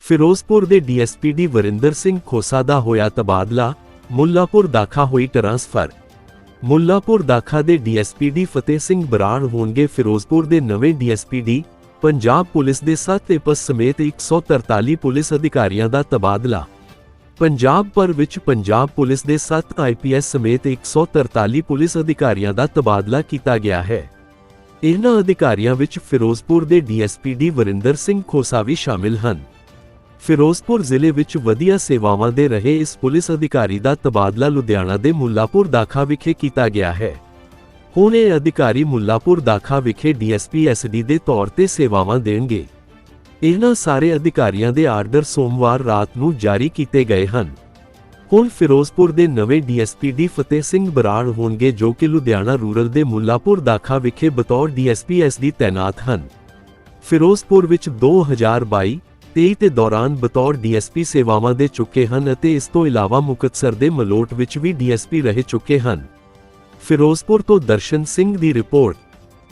ਫਿਰੋਜ਼ਪੁਰ ਦੇ ਡੀਐਸਪੀਡੀ ਵਰਿੰਦਰ ਸਿੰਘ ਖੋਸਾ ਦਾ ਹੋਇਆ ਤਬਾਦਲਾ, ਮੁੱਲਾਪੁਰ ਦਾਖਾ ਹੋਈ ਟਰਾਂਸਫਰ। ਮੁੱਲਾਪੁਰ ਦਾਖਾ ਦੇ ਡੀਐਸਪੀਡੀ ਫਤਿਹ ਸਿੰਘ ਬਰਾੜ ਹੋਣਗੇ ਫਿਰੋਜ਼ਪੁਰ ਦੇ ਨਵੇਂ ਡੀਐਸਪੀਡੀ, ਪੰਜਾਬ ਪੁਲਿਸ ਦੇ 7 ਏਪਸ ਸਮੇਤ 143 ਪੁਲਿਸ ਅਧਿਕਾਰੀਆਂ ਦਾ ਤਬਾਦਲਾ। ਪੰਜਾਬ ਭਰ ਵਿੱਚ ਪੰਜਾਬ ਪੁਲਿਸ ਦੇ 7 ਆਈਪੀਐਸ ਸਮੇਤ 143 ਪੁਲਿਸ ਅਧਿਕਾਰੀਆਂ ਦਾ ਤਬਾਦਲਾ ਕੀਤਾ ਗਿਆ ਹੈ। ਇਹਨਾਂ ਅਧਿਕਾਰੀਆਂ ਵਿੱਚ ਫਿਰੋਜ਼ਪੁਰ ਦੇ ਡੀਐਸਪੀਡੀ ਵਰਿੰਦਰ ਸਿੰਘ ਖੋਸਾ ਵੀ ਸ਼ਾਮਿਲ ਹਨ। ਫਿਰੋਜ਼ਪੁਰ ਜ਼ਿਲ੍ਹੇ ਵਿੱਚ ਵਧੀਆ ਸੇਵਾਵਾਂ ਦੇ ਰਹੇ ਇਸ ਪੁਲਿਸ ਅਧਿਕਾਰੀ ਦਾ ਤਬਾਦਲਾ ਲੁਧਿਆਣਾ ਦੇ ਮੁੱਲਾਪੁਰ ਦਾਖਾ ਵਿਖੇ ਕੀਤਾ ਗਿਆ ਹੈ। ਹੁਣ ਇਹ ਅਧਿਕਾਰੀ ਮੁੱਲਾਪੁਰ ਦਾਖਾ ਵਿਖੇ ਡੀਐਸਪੀ ਐਸਡੀ ਦੇ ਤੌਰ ਤੇ ਸੇਵਾਵਾਂ ਦੇਣਗੇ। ਇਹਨਾਂ ਸਾਰੇ ਅਧਿਕਾਰੀਆਂ ਦੇ ਆਰਡਰ ਸੋਮਵਾਰ ਰਾਤ ਨੂੰ ਜਾਰੀ ਕੀਤੇ ਗਏ ਹਨ। ਹੁਣ ਫਿਰੋਜ਼ਪੁਰ ਦੇ ਨਵੇਂ ਡੀਐਸਪੀ ਫਤਿਹ ਸਿੰਘ ਬਰਾੜ ਹੋਣਗੇ ਜੋ ਕਿ ਲੁਧਿਆਣਾ ਰੂਰਲ ਦੇ ਮੁੱਲਾਪੁਰ ਦਾਖਾ ਵਿਖੇ ਬਤੌਰ ਡੀਐਸਪੀ ਐਸਡੀ ਤਾਇਨਾਤ ਹਨ। ਫਿਰੋਜ਼ਪੁਰ ਵਿੱਚ 2022 23 ਦੇ ਦੌਰਾਨ ਬਤੌਰ ਡੀਐਸਪੀ ਸੇਵਾਵਾਂ ਦੇ ਚੁੱਕੇ ਹਨ ਅਤੇ ਇਸ ਤੋਂ ਇਲਾਵਾ ਮੁਕਤਸਰ ਦੇ ਮਲੋਟ ਵਿੱਚ ਵੀ ਡੀਐਸਪੀ ਰਹਿ ਚੁੱਕੇ ਹਨ। ਫਿਰੋਜ਼ਪੁਰ ਤੋਂ ਦਰਸ਼ਨ ਸਿੰਘ ਦੀ ਰਿਪੋਰਟ